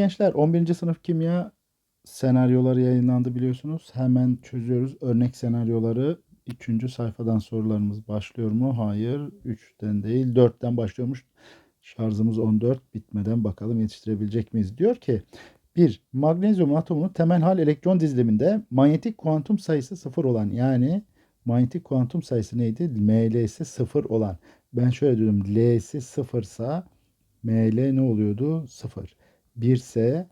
Gençler 11. sınıf kimya senaryoları yayınlandı biliyorsunuz. Hemen çözüyoruz. Örnek senaryoları 3. sayfadan sorularımız başlıyor mu? Hayır. 3'ten değil 4'ten başlıyormuş. Şarjımız 14 bitmeden bakalım yetiştirebilecek miyiz? Diyor ki 1. Magnezyum atomunun temel hal elektron diziliminde manyetik kuantum sayısı 0 olan yani manyetik kuantum sayısı neydi? ML'si 0 olan. Ben şöyle diyorum L'si 0 sa ML ne oluyordu? 0. 1 ise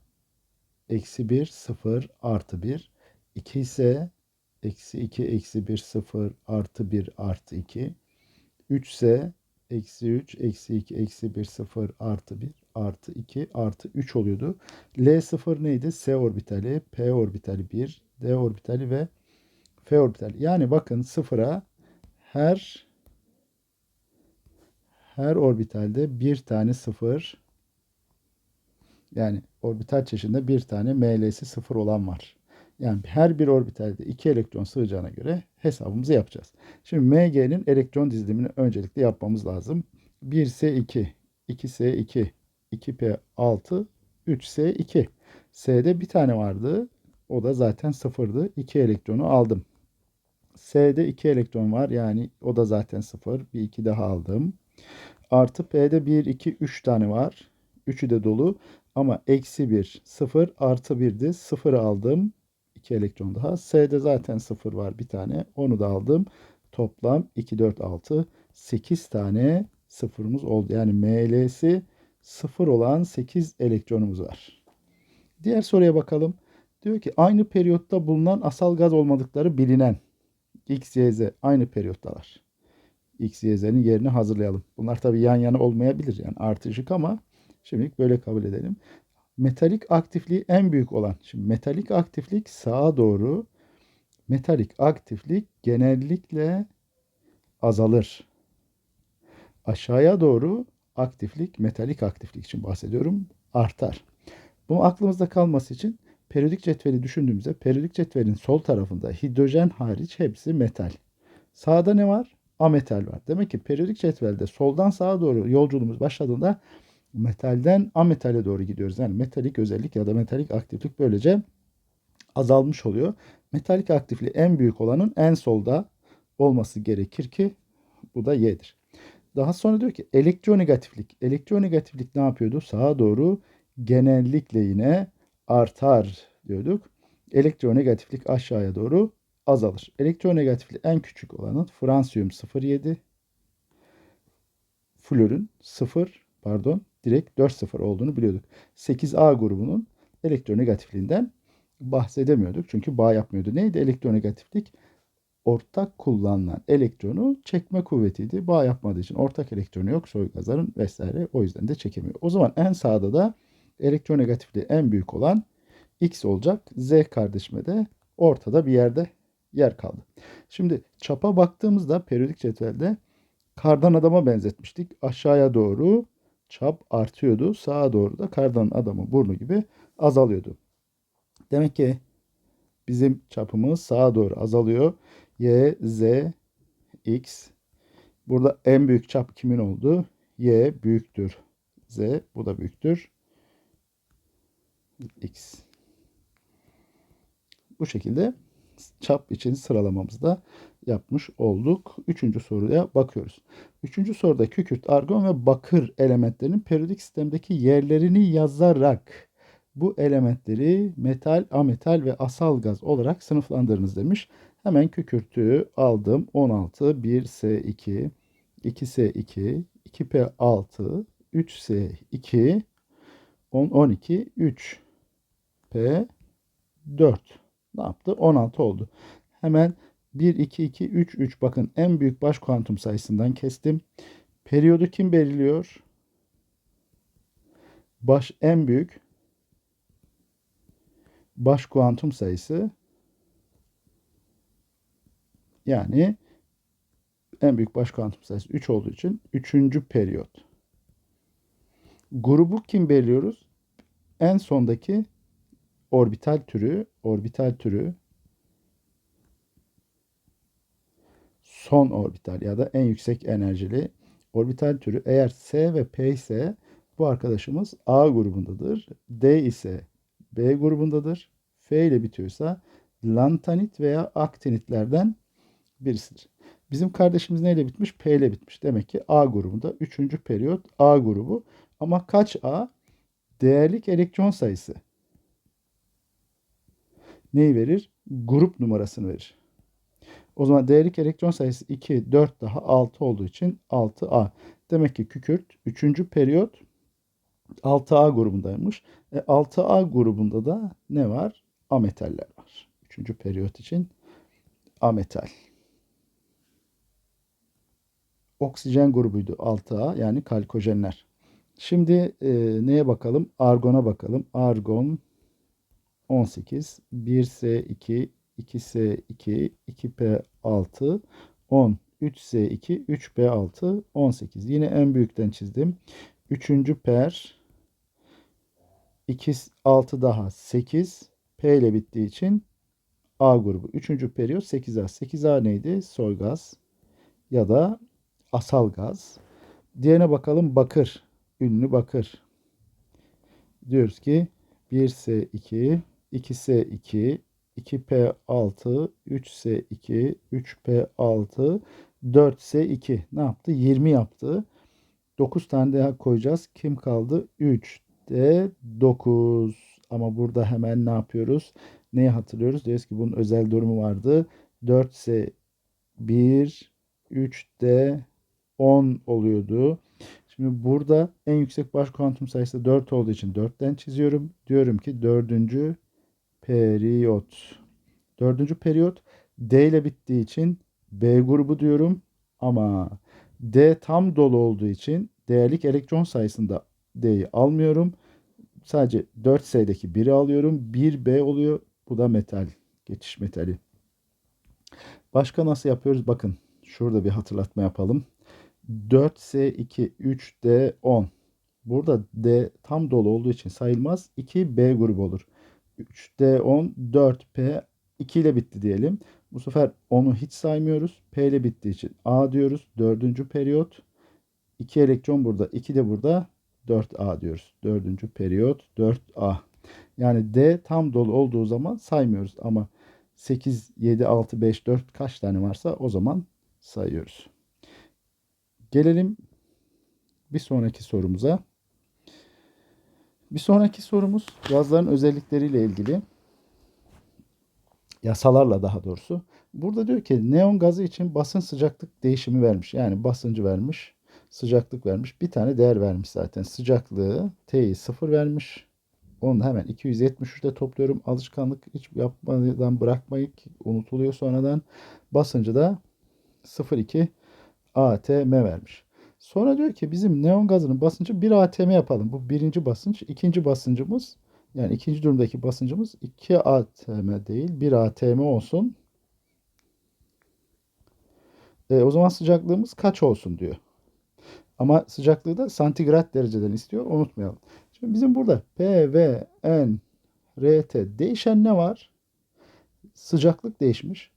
eksi 1 0 artı 1. 2 ise eksi 2 eksi 1 0 artı 1 artı 2. 3 ise eksi 3 eksi 2 eksi 1 0 artı 1 artı 2 artı 3 oluyordu. L0 neydi? S orbitali, P orbitali 1, D orbitali ve F orbitali. Yani bakın sıfıra her her orbitalde bir tane sıfır yani orbital çeşidinde bir tane ML'si sıfır olan var. Yani her bir orbitalde iki elektron sığacağına göre hesabımızı yapacağız. Şimdi MG'nin elektron dizilimini öncelikle yapmamız lazım. 1S2, 2S2, 2P6, 3S2. S'de bir tane vardı. O da zaten sıfırdı. 2 elektronu aldım. S'de 2 elektron var. Yani o da zaten sıfır. Bir 2 daha aldım. Artı P'de 1, 2, 3 tane var. Üçü de dolu. Ama eksi 1, 0, artı 1'di. 0 aldım. 2 elektron daha. S'de zaten 0 var bir tane. Onu da aldım. Toplam 2, 4, 6. 8 tane sıfırımız oldu. Yani ML'si 0 olan 8 elektronumuz var. Diğer soruya bakalım. Diyor ki aynı periyotta bulunan asal gaz olmadıkları bilinen X, Y, Z aynı periyottalar. X, Y, Z'nin yerini hazırlayalım. Bunlar tabii yan yana olmayabilir yani artışık ama şimdilik böyle kabul edelim. Metalik aktifliği en büyük olan. Şimdi metalik aktiflik sağa doğru. Metalik aktiflik genellikle azalır. Aşağıya doğru aktiflik, metalik aktiflik için bahsediyorum, artar. Bu aklımızda kalması için periyodik cetveli düşündüğümüzde periyodik cetvelin sol tarafında hidrojen hariç hepsi metal. Sağda ne var? Ametal var. Demek ki periyodik cetvelde soldan sağa doğru yolculuğumuz başladığında metalden ametale doğru gidiyoruz. Yani metalik özellik ya da metalik aktiflik böylece azalmış oluyor. Metalik aktifliği en büyük olanın en solda olması gerekir ki bu da Y'dir. Daha sonra diyor ki elektronegatiflik. Elektronegatiflik ne yapıyordu? Sağa doğru genellikle yine artar diyorduk. Elektronegatiflik aşağıya doğru azalır. Elektronegatiflik en küçük olanın fransiyum 0,7 florün 0 pardon direkt 4,0 olduğunu biliyorduk. 8A grubunun elektronegatifliğinden bahsedemiyorduk. Çünkü bağ yapmıyordu. Neydi elektronegatiflik? Ortak kullanılan elektronu çekme kuvvetiydi. Bağ yapmadığı için ortak elektronu yok soy gazların vesaire. O yüzden de çekemiyor. O zaman en sağda da elektronegatifliği en büyük olan X olacak. Z kardeşime de ortada bir yerde yer kaldı. Şimdi çapa baktığımızda periyodik cetvelde kardan adama benzetmiştik. Aşağıya doğru çap artıyordu. Sağa doğru da kardan adamın burnu gibi azalıyordu. Demek ki bizim çapımız sağa doğru azalıyor. Y, Z, X. Burada en büyük çap kimin oldu? Y büyüktür. Z bu da büyüktür. X. Bu şekilde çap için sıralamamızı da yapmış olduk. Üçüncü soruya bakıyoruz. Üçüncü soruda kükürt, argon ve bakır elementlerinin periyodik sistemdeki yerlerini yazarak bu elementleri metal, ametal ve asal gaz olarak sınıflandırınız demiş. Hemen kükürtü aldım. 16, 1S2, 2S2, 2P6, 3S2, 10, 12, 3, P 4. Ne yaptı? 16 oldu. Hemen 1, 2, 2, 3, 3. Bakın en büyük baş kuantum sayısından kestim. Periyodu kim belirliyor? Baş en büyük baş kuantum sayısı yani en büyük baş kuantum sayısı 3 olduğu için 3. periyot. Grubu kim belirliyoruz? En sondaki orbital türü, orbital türü son orbital ya da en yüksek enerjili orbital türü eğer S ve P ise Bu arkadaşımız A grubundadır. D ise B grubundadır. F ile bitiyorsa lantanit veya aktinitlerden birisidir. Bizim kardeşimiz neyle bitmiş? P ile bitmiş. Demek ki A grubunda. Üçüncü periyot A grubu. Ama kaç A? Değerlik elektron sayısı. Neyi verir? Grup numarasını verir. O zaman değerlik elektron sayısı 2, 4 daha 6 olduğu için 6A. Demek ki kükürt 3. periyot 6A grubundaymış. E, 6A grubunda da ne var? Ametaller var. 3. periyot için ametal. Oksijen grubuydu 6A yani kalkojenler. Şimdi e, neye bakalım? Argona bakalım. Argon 18, 1S2, 2S2, 2P6, 10, 3S2, 3P6, 18. Yine en büyükten çizdim. Üçüncü per 2, 6 daha 8. P ile bittiği için A grubu. Üçüncü periyot 8A. 8A neydi? Soy gaz ya da asal gaz. Diğerine bakalım bakır. Ünlü bakır. Diyoruz ki 1S2, 2S2, 2P6, 3S2, 3P6, 4S2 ne yaptı? 20 yaptı. 9 tane daha koyacağız. Kim kaldı? 3 de 9. Ama burada hemen ne yapıyoruz? Neyi hatırlıyoruz? Diyoruz ki bunun özel durumu vardı. 4S 1, 3 de 10 oluyordu. Şimdi burada en yüksek baş kuantum sayısı 4 olduğu için 4'ten çiziyorum. Diyorum ki 4. periyot. 4. periyot D ile bittiği için B grubu diyorum. Ama D tam dolu olduğu için değerlik elektron sayısında D'yi almıyorum. Sadece 4S'deki 1'i alıyorum. 1B oluyor. Bu da metal. Geçiş metali. Başka nasıl yapıyoruz? Bakın şurada bir hatırlatma yapalım. 4S2 3D 10. Burada D tam dolu olduğu için sayılmaz. 2B grubu olur. 3D10 4P 2 ile bitti diyelim. Bu sefer 10'u hiç saymıyoruz. P ile bittiği için A diyoruz. Dördüncü periyot. 2 elektron burada. 2 de burada. 4A diyoruz. Dördüncü periyot 4A. Yani D tam dolu olduğu zaman saymıyoruz. Ama 8, 7, 6, 5, 4 kaç tane varsa o zaman sayıyoruz. Gelelim bir sonraki sorumuza. Bir sonraki sorumuz gazların özellikleriyle ilgili. Yasalarla daha doğrusu. Burada diyor ki neon gazı için basınç sıcaklık değişimi vermiş. Yani basıncı vermiş, sıcaklık vermiş. Bir tane değer vermiş zaten. Sıcaklığı T'yi 0 vermiş. Onu hemen 273'te topluyorum. Alışkanlık hiç yapmadan bırakmayıp unutuluyor sonradan. Basıncı da 0,2 ATM vermiş. Sonra diyor ki bizim neon gazının basıncı 1 ATM yapalım. Bu birinci basınç. ikinci basıncımız yani ikinci durumdaki basıncımız 2 ATM değil 1 ATM olsun. E, o zaman sıcaklığımız kaç olsun diyor. Ama sıcaklığı da santigrat dereceden istiyor. Unutmayalım. Şimdi bizim burada P, V, N, R, T değişen ne var? Sıcaklık değişmiş.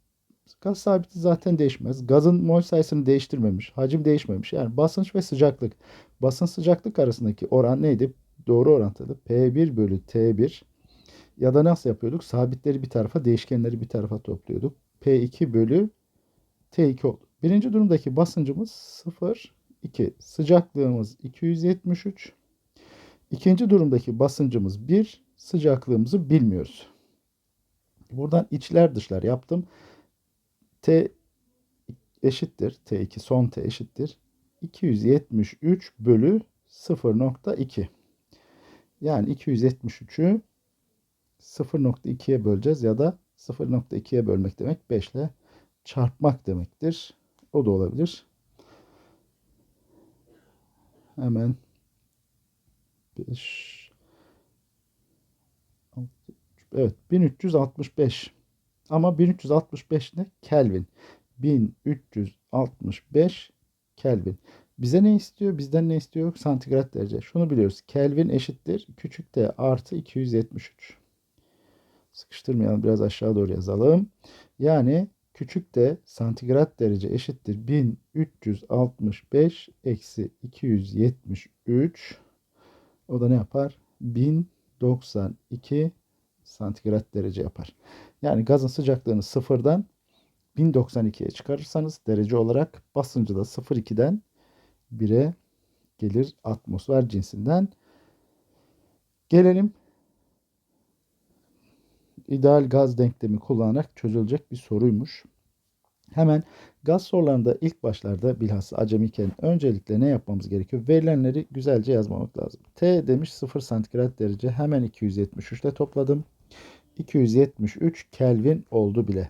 Gaz sabiti zaten değişmez. Gazın mol sayısını değiştirmemiş. Hacim değişmemiş. Yani basınç ve sıcaklık. Basınç sıcaklık arasındaki oran neydi? Doğru orantılı. P1 bölü T1. Ya da nasıl yapıyorduk? Sabitleri bir tarafa, değişkenleri bir tarafa topluyorduk. P2 bölü T2 oldu. Birinci durumdaki basıncımız 0, 2. Sıcaklığımız 273. İkinci durumdaki basıncımız 1. Sıcaklığımızı bilmiyoruz. Buradan içler dışlar yaptım. T eşittir. T2 son T eşittir. 273 bölü 0.2. Yani 273'ü 0.2'ye böleceğiz ya da 0.2'ye bölmek demek 5 ile çarpmak demektir. O da olabilir. Hemen 5 Evet 1365 ama 1365 ne? Kelvin. 1365 Kelvin. Bize ne istiyor? Bizden ne istiyor? Santigrat derece. Şunu biliyoruz. Kelvin eşittir. Küçük t artı 273. Sıkıştırmayalım. Biraz aşağı doğru yazalım. Yani küçük t santigrat derece eşittir. 1365 eksi 273 O da ne yapar? 1092 santigrat derece yapar. Yani gazın sıcaklığını sıfırdan 1092'ye çıkarırsanız derece olarak basıncı da 0,2'den 1'e gelir atmosfer cinsinden. Gelelim ideal gaz denklemi kullanarak çözülecek bir soruymuş. Hemen gaz sorularında ilk başlarda bilhassa acemiyken öncelikle ne yapmamız gerekiyor? Verilenleri güzelce yazmamak lazım. T demiş 0 santigrat derece hemen 273 ile topladım. 273 Kelvin oldu bile.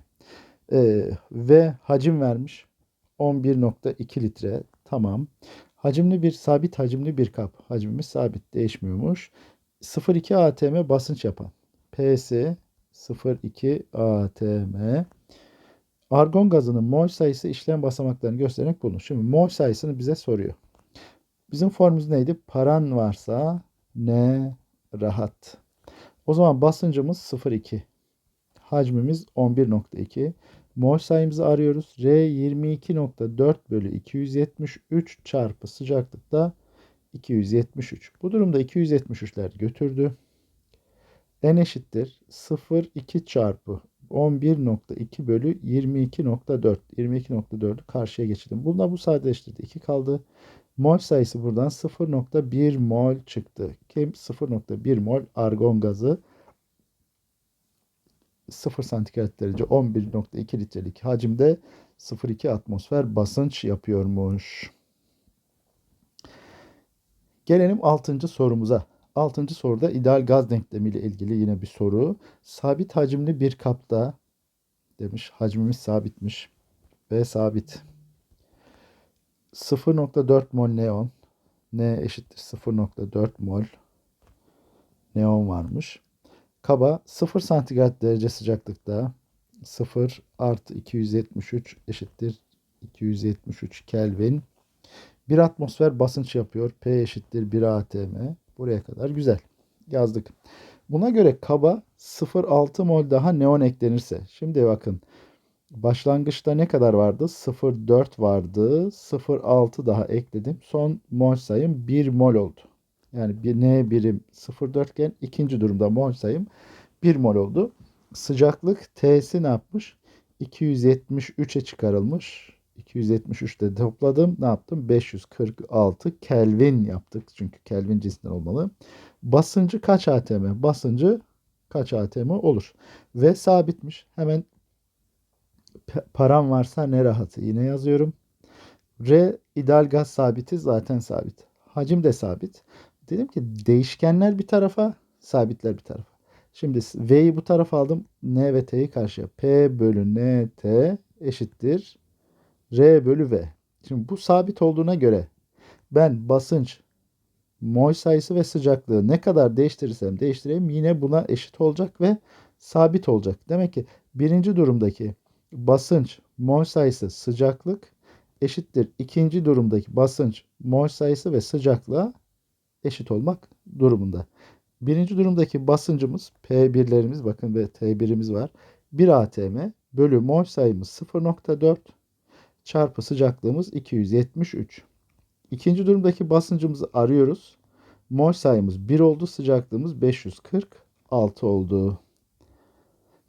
Ee, ve hacim vermiş 11.2 litre. Tamam. Hacimli bir sabit hacimli bir kap. Hacmimiz sabit değişmiyormuş. 0.2 atm basınç yapan. PS 0.2 atm Argon gazının mol sayısı işlem basamaklarını göstererek bulunur. Şimdi mol sayısını bize soruyor. Bizim formumuz neydi? Paran varsa ne rahat. O zaman basıncımız 0,2. Hacmimiz 11,2. Mol sayımızı arıyoruz. R 22,4 bölü 273 çarpı sıcaklıkta 273. Bu durumda 273'ler götürdü. N eşittir 0,2 çarpı 11.2 bölü 22.4. 22.4'ü karşıya geçirdim. Bunda bu sadeleştirdi. 2 kaldı. Mol sayısı buradan 0.1 mol çıktı. Kim 0.1 mol argon gazı 0 santigrat derece 11.2 litrelik hacimde 0.2 atmosfer basınç yapıyormuş. Gelelim 6. sorumuza. 6. soruda ideal gaz denklemi ile ilgili yine bir soru. Sabit hacimli bir kapta demiş. Hacmimiz sabitmiş. B sabit. 0.4 mol neon. N eşittir 0.4 mol neon varmış. Kaba 0 santigrat derece sıcaklıkta 0 artı 273 eşittir 273 Kelvin. Bir atmosfer basınç yapıyor. P eşittir 1 atm. Buraya kadar güzel. Yazdık. Buna göre kaba 0,6 mol daha neon eklenirse. Şimdi bakın. Başlangıçta ne kadar vardı? 0,4 vardı. 0,6 daha ekledim. Son mol sayım 1 mol oldu. Yani bir N birim 0,4 iken ikinci durumda mol sayım 1 mol oldu. Sıcaklık T'si ne yapmış? 273'e çıkarılmış. 273'te topladım. Ne yaptım? 546 Kelvin yaptık. Çünkü Kelvin cinsinden olmalı. Basıncı kaç atm? Basıncı kaç atm olur? Ve sabitmiş. Hemen param varsa ne rahatı. Yine yazıyorum. R ideal gaz sabiti zaten sabit. Hacim de sabit. Dedim ki değişkenler bir tarafa, sabitler bir tarafa. Şimdi V'yi bu tarafa aldım. N ve T'yi karşıya. P bölü N T eşittir R bölü V. Şimdi bu sabit olduğuna göre ben basınç, mol sayısı ve sıcaklığı ne kadar değiştirirsem değiştireyim yine buna eşit olacak ve sabit olacak. Demek ki birinci durumdaki basınç, mol sayısı, sıcaklık eşittir. İkinci durumdaki basınç, mol sayısı ve sıcaklığa eşit olmak durumunda. Birinci durumdaki basıncımız P1'lerimiz bakın ve T1'imiz var. 1 atm bölü mol sayımız 0.4 çarpı sıcaklığımız 273. İkinci durumdaki basıncımızı arıyoruz. Mol sayımız 1 oldu. Sıcaklığımız 546 oldu.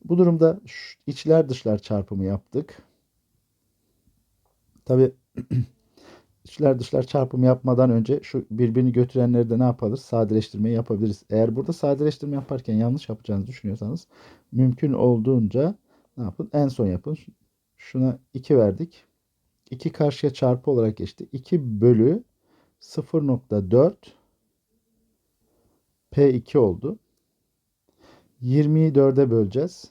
Bu durumda içler dışlar çarpımı yaptık. Tabi içler dışlar çarpımı yapmadan önce şu birbirini götürenleri de ne yaparız? Sadeleştirmeyi yapabiliriz. Eğer burada sadeleştirme yaparken yanlış yapacağınızı düşünüyorsanız mümkün olduğunca ne yapın? En son yapın. Şuna 2 verdik. 2 karşıya çarpı olarak geçti. 2 bölü 0.4 P2 oldu. 20'yi 4'e böleceğiz.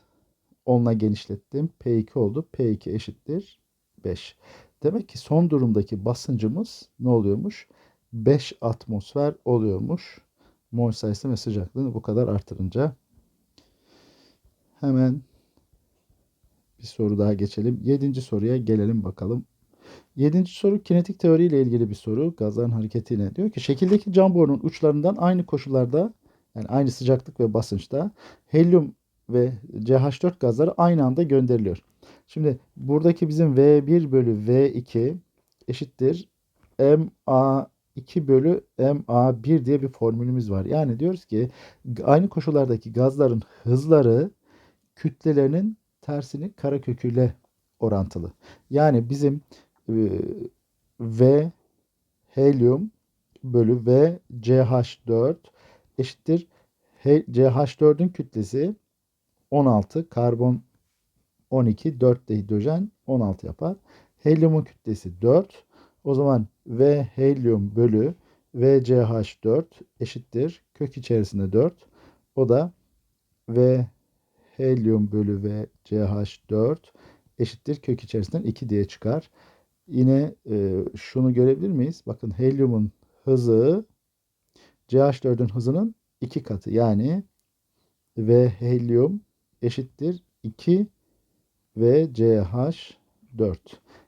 10'la genişlettim. P2 oldu. P2 eşittir 5. Demek ki son durumdaki basıncımız ne oluyormuş? 5 atmosfer oluyormuş. Mol sayısı ve sıcaklığını bu kadar artırınca. Hemen bir soru daha geçelim. Yedinci soruya gelelim bakalım. Yedinci soru kinetik teori ile ilgili bir soru. Gazların hareketiyle. Diyor ki şekildeki cam borunun uçlarından aynı koşullarda yani aynı sıcaklık ve basınçta helyum ve CH4 gazları aynı anda gönderiliyor. Şimdi buradaki bizim V1 bölü V2 eşittir MA2 2 bölü MA1 diye bir formülümüz var. Yani diyoruz ki aynı koşullardaki gazların hızları kütlelerinin tersini kareköküyle orantılı. Yani bizim e, V helyum bölü V CH4 eşittir He- CH4'ün kütlesi 16 karbon 12 4 de hidrojen 16 yapar. Helyumun kütlesi 4. O zaman V helyum bölü VCH4 eşittir kök içerisinde 4. O da V helyum bölü VCH4 eşittir kök içerisinden 2 diye çıkar. Yine e, şunu görebilir miyiz? Bakın helyumun hızı CH4'ün hızının 2 katı. Yani V helyum eşittir 2 ve CH4.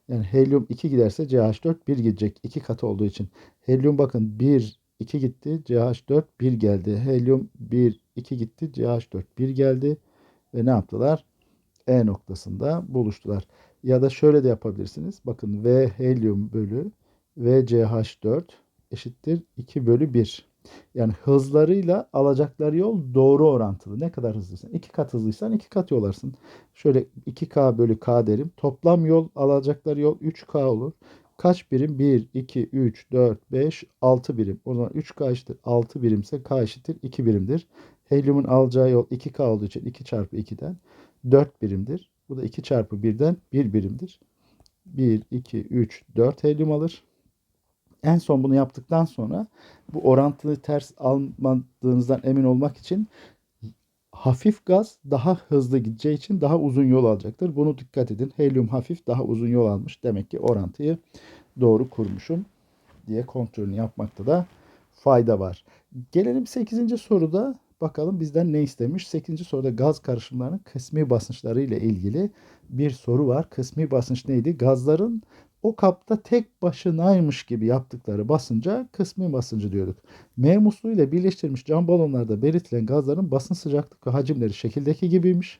Yani helyum 2 giderse CH4 1 gidecek. 2 katı olduğu için. Helyum bakın 1 2 gitti. CH4 1 geldi. Helyum 1 2 gitti. CH4 1 geldi. Ve ne yaptılar? E noktasında buluştular. Ya da şöyle de yapabilirsiniz. Bakın V helyum bölü V CH4 eşittir 2 bölü 1. Yani hızlarıyla alacakları yol doğru orantılı. Ne kadar hızlıysan. 2 kat hızlıysan 2 kat yol alırsın. Şöyle 2K bölü K derim. Toplam yol alacakları yol 3K olur. Kaç birim? 1, 2, 3, 4, 5, 6 birim. O zaman 3K eşittir 6 birimse K eşittir 2 birimdir. Helyumun alacağı yol 2K olduğu için 2 çarpı 2'den 4 birimdir. Bu da 2 çarpı 1'den 1 birimdir. 1, 2, 3, 4 helyum alır. En son bunu yaptıktan sonra bu orantılı ters almadığınızdan emin olmak için hafif gaz daha hızlı gideceği için daha uzun yol alacaktır. Bunu dikkat edin. Helyum hafif daha uzun yol almış. Demek ki orantıyı doğru kurmuşum diye kontrolünü yapmakta da fayda var. Gelelim 8. soruda bakalım bizden ne istemiş. 8. soruda gaz karışımlarının kısmi basınçları ile ilgili bir soru var. Kısmi basınç neydi? Gazların o kapta tek başınaymış gibi yaptıkları basınca kısmi basıncı diyorduk. M musluğu ile birleştirilmiş cam balonlarda belirtilen gazların basın sıcaklık ve hacimleri şekildeki gibiymiş.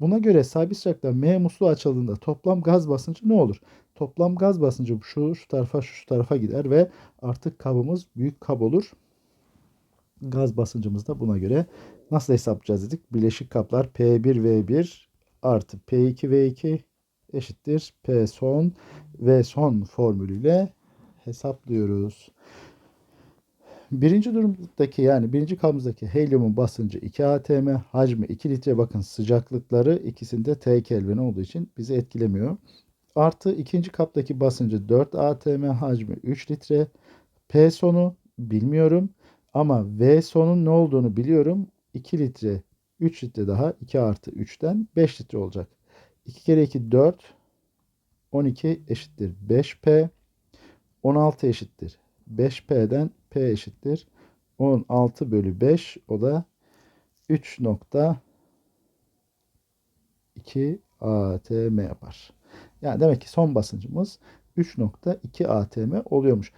Buna göre sabit sıcaklıkta M musluğu açıldığında toplam gaz basıncı ne olur? Toplam gaz basıncı şu şu tarafa şu, şu tarafa gider ve artık kabımız büyük kab olur. Gaz basıncımız da buna göre nasıl hesaplayacağız dedik. Bileşik kaplar P1V1 artı P2V2 eşittir P son ve son formülüyle hesaplıyoruz. Birinci durumdaki yani birinci kabımızdaki helyumun basıncı 2 atm, hacmi 2 litre bakın sıcaklıkları ikisinde T Kelvin olduğu için bizi etkilemiyor. Artı ikinci kaptaki basıncı 4 atm, hacmi 3 litre. P sonu bilmiyorum ama V sonun ne olduğunu biliyorum. 2 litre 3 litre daha 2 artı 3'ten 5 litre olacak. 2 kere 2 4 12 eşittir 5P. 16 eşittir 5P'den P eşittir 16 bölü 5 o da 3.2 atm yapar. Yani demek ki son basıncımız 3.2 atm oluyormuş.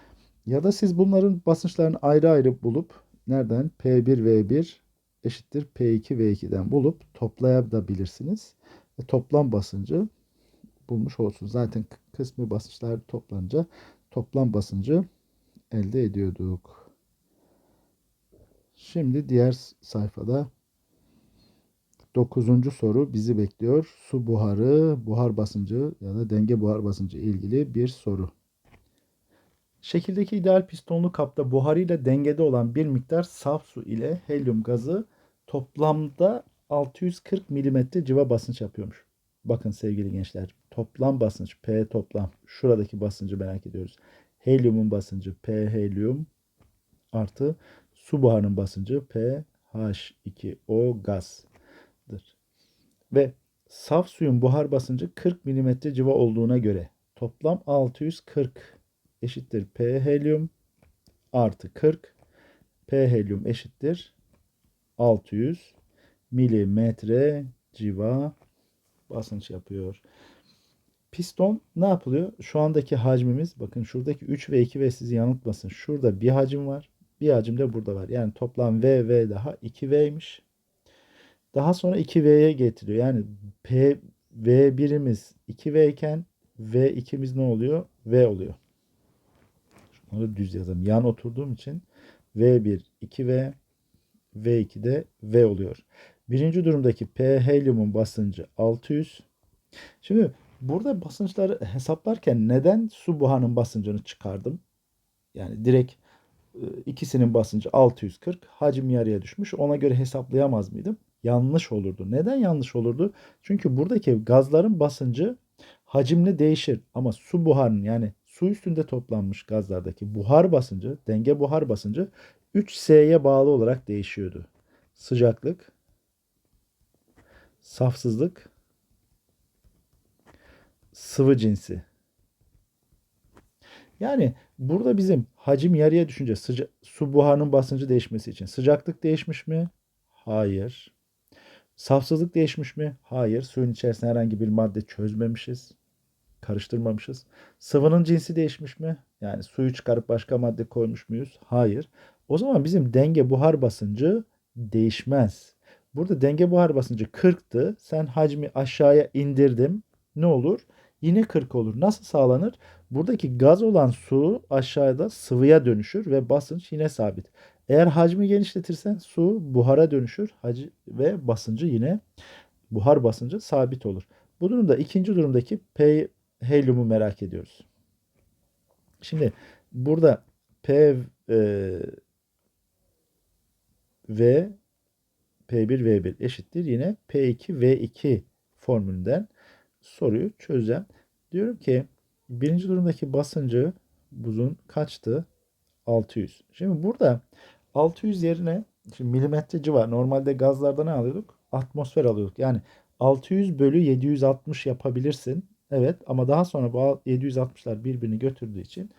Ya da siz bunların basınçlarını ayrı ayrı bulup nereden P1V1 eşittir P2V2'den bulup toplayabilirsiniz. Ve toplam basıncı bulmuş olsun. Zaten kısmi basınçlar toplanınca toplam basıncı elde ediyorduk. Şimdi diğer sayfada dokuzuncu soru bizi bekliyor. Su buharı, buhar basıncı ya da denge buhar basıncı ilgili bir soru. Şekildeki ideal pistonlu kapta buharıyla dengede olan bir miktar saf su ile helyum gazı toplamda 640 mm civa basınç yapıyormuş. Bakın sevgili gençler toplam basınç P toplam şuradaki basıncı merak ediyoruz. Helyumun basıncı P helyum artı su buharının basıncı P H2O gazdır. Ve saf suyun buhar basıncı 40 mm civa olduğuna göre toplam 640 eşittir P helyum artı 40 P helyum eşittir 600 milimetre civa basınç yapıyor. Piston ne yapılıyor? Şu andaki hacmimiz bakın şuradaki 3 ve 2 ve sizi yanıltmasın. Şurada bir hacim var. Bir hacim de burada var. Yani toplam V V daha 2V'ymiş. Daha sonra 2V'ye getiriyor. Yani P V1'imiz 2V iken V2'miz ne oluyor? V oluyor. Onları düz yazalım. Yan oturduğum için V1 2V V2'de V oluyor. Birinci durumdaki P helyumun basıncı 600. Şimdi burada basınçları hesaplarken neden su buharının basıncını çıkardım? Yani direkt e, ikisinin basıncı 640. Hacim yarıya düşmüş. Ona göre hesaplayamaz mıydım? Yanlış olurdu. Neden yanlış olurdu? Çünkü buradaki gazların basıncı hacimle değişir. Ama su buharının yani su üstünde toplanmış gazlardaki buhar basıncı, denge buhar basıncı 3S'ye bağlı olarak değişiyordu. Sıcaklık, safsızlık, sıvı cinsi. Yani burada bizim hacim yarıya düşünce sıca su buharının basıncı değişmesi için sıcaklık değişmiş mi? Hayır. Safsızlık değişmiş mi? Hayır. Suyun içerisine herhangi bir madde çözmemişiz. Karıştırmamışız. Sıvının cinsi değişmiş mi? Yani suyu çıkarıp başka madde koymuş muyuz? Hayır. O zaman bizim denge buhar basıncı değişmez. Burada denge buhar basıncı 40'tı. Sen hacmi aşağıya indirdim. Ne olur? Yine 40 olur. Nasıl sağlanır? Buradaki gaz olan su aşağıda sıvıya dönüşür ve basınç yine sabit. Eğer hacmi genişletirsen su buhara dönüşür hacı ve basıncı yine buhar basıncı sabit olur. Bu durumda ikinci durumdaki P helyumu merak ediyoruz. Şimdi burada P e, V P1 V1 eşittir yine P2 V2 formülünden soruyu çözeceğim. Diyorum ki birinci durumdaki basıncı buzun kaçtı? 600. Şimdi burada 600 yerine şimdi milimetre civar normalde gazlarda ne alıyorduk? Atmosfer alıyorduk. Yani 600 bölü 760 yapabilirsin. Evet ama daha sonra bu 760'lar birbirini götürdüğü için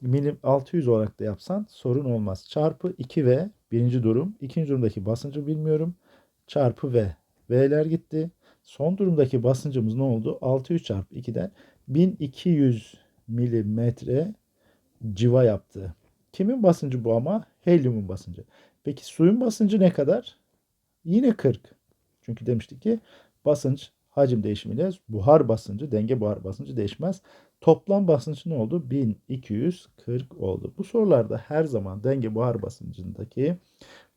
milim 600 olarak da yapsan sorun olmaz. Çarpı 2V birinci durum. ikinci durumdaki basıncı bilmiyorum. Çarpı V. V'ler gitti. Son durumdaki basıncımız ne oldu? 600 çarpı 2'den 1200 milimetre civa yaptı. Kimin basıncı bu ama? Helyumun basıncı. Peki suyun basıncı ne kadar? Yine 40. Çünkü demiştik ki basınç hacim değişimiyle buhar basıncı, denge buhar basıncı değişmez. Toplam basınç ne oldu? 1240 oldu. Bu sorularda her zaman denge buhar basıncındaki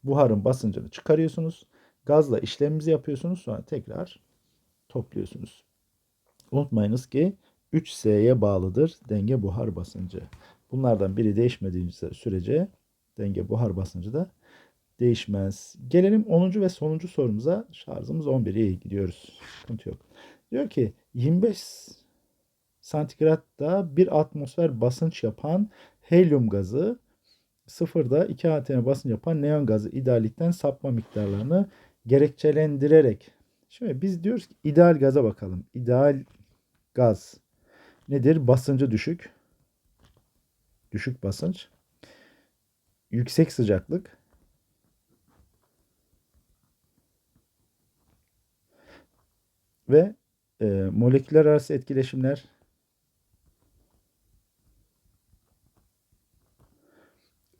buharın basıncını çıkarıyorsunuz. Gazla işlemimizi yapıyorsunuz. Sonra tekrar topluyorsunuz. Unutmayınız ki 3S'ye bağlıdır denge buhar basıncı. Bunlardan biri değişmediği sürece denge buhar basıncı da değişmez. Gelelim 10. ve sonuncu sorumuza. Şarjımız 11'e gidiyoruz. Sıkıntı yok. Diyor ki 25 santigratta bir atmosfer basınç yapan helyum gazı sıfırda 2 atm basınç yapan neon gazı ideallikten sapma miktarlarını gerekçelendirerek. Şimdi biz diyoruz ki ideal gaza bakalım. İdeal gaz nedir? Basıncı düşük. Düşük basınç. Yüksek sıcaklık. Ve e, moleküler arası etkileşimler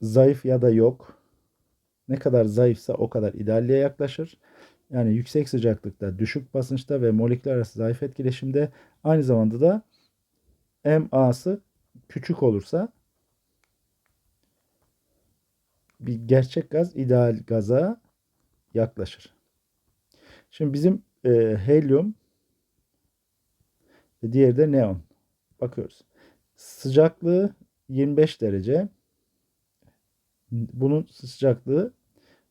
zayıf ya da yok. Ne kadar zayıfsa o kadar idealliğe yaklaşır. Yani yüksek sıcaklıkta, düşük basınçta ve moleküler arası zayıf etkileşimde aynı zamanda da MA'sı küçük olursa bir gerçek gaz ideal gaza yaklaşır. Şimdi bizim e, helyum diğeri de neon. Bakıyoruz. Sıcaklığı 25 derece. Bunun sıcaklığı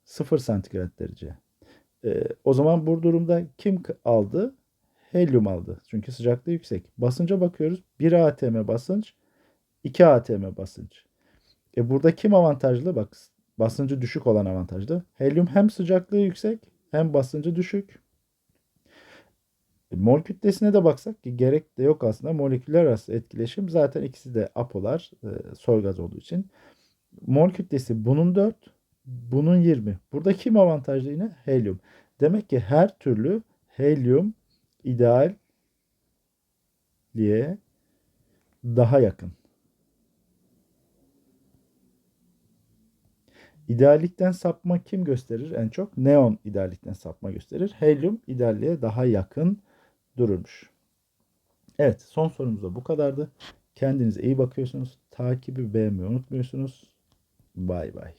0 santigrat derece. E, o zaman bu durumda kim aldı? Helyum aldı. Çünkü sıcaklığı yüksek. Basınca bakıyoruz. 1 atm basınç, 2 atm basınç. E burada kim avantajlı? Bak basıncı düşük olan avantajlı. Helyum hem sıcaklığı yüksek hem basıncı düşük. E, mol kütlesine de baksak ki gerek de yok aslında. Moleküller arası etkileşim zaten ikisi de apolar e, soy gaz olduğu için. Mol kütlesi bunun 4, bunun 20. Burada kim avantajlı yine? Helyum. Demek ki her türlü helyum ideal diye daha yakın. İdeallikten sapma kim gösterir en çok? Neon ideallikten sapma gösterir. Helyum idealliğe daha yakın dururmuş. Evet son sorumuz da bu kadardı. Kendinize iyi bakıyorsunuz. Takibi beğenmeyi unutmuyorsunuz. Bye bye.